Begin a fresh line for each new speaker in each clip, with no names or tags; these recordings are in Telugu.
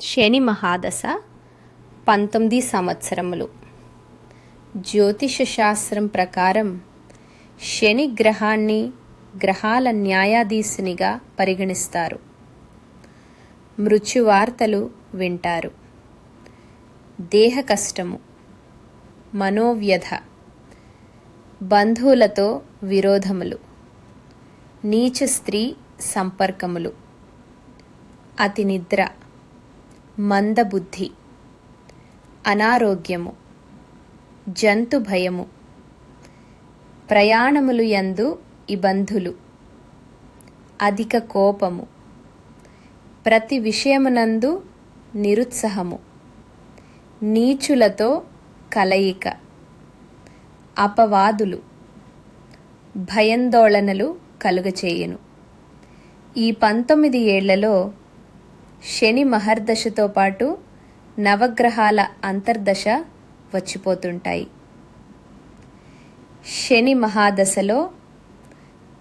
శని మహాదశ పంతొమ్మిది సంవత్సరములు. జ్యోతిష శాస్త్రం ప్రకారం శని గ్రహాన్ని గ్రహాల న్యాయాధీశునిగా పరిగణిస్తారు. మృత్యువార్తలు వింటారు. దేహ కష్టము మనోవ్యధ బంధువులతో విరోధములు నీచ స్త్రీ సంపర్కములు అతి నిద్ర మందబుద్ధి అనారోగ్యము జంతు భయము ప్రయాణములు యందు ఇబంధులు అధిక కోపము ప్రతి విషయమునందు నిరుత్సాహము నీచులతో కలయిక అపవాదులు భయాందోళనలు కలుగచేయును. ఈ పంతొమ్మిది ఏళ్ళలో శని మహర్దశతో పాటు నవగ్రహాల అంతర్దశ వచ్చిపోతుంటాయి. శని మహాదశలో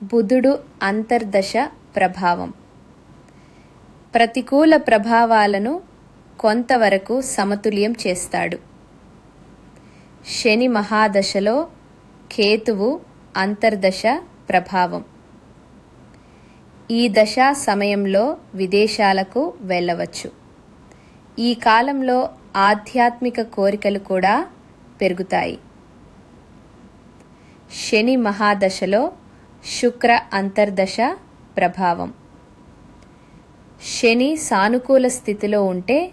బుధుడు అంతర్దశ ప్రభావం. ప్రతికూల ప్రభావాలను కొంతవరకు సమతుల్యం చేస్తాడు. శని మహాదశలో కేతువు అంతర్దశ ప్రభావం. ఈ దశా సమయంలో విదేశాలకు వెళ్ళవచ్చు. ఈ కాలంలో ఆధ్యాత్మిక కోరికలు కూడా పెరుగుతాయి. శని మహాదశలో శుక్ర అంతర్దశ ప్రభావం. శని సానుకూల స్థితిలో ఉంటే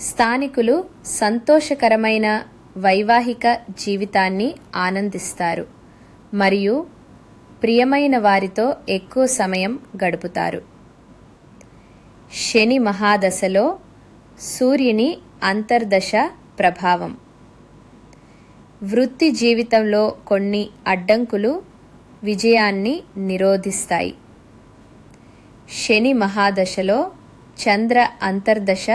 స్థానికులు సంతోషకరమైన వైవాహిక జీవితాన్ని ఆనందిస్తారు. మరియు ప్రియమైన వారితో ఎక్కువ సమయం గడుపుతారు. శని మహాదశలో సూర్యుని అంతర్దశ ప్రభావం. వృత్తి జీవితంలో కొన్ని అడ్డంకులు విజయాన్ని నిరోధిస్తాయి. శని మహాదశలో చంద్ర అంతర్దశ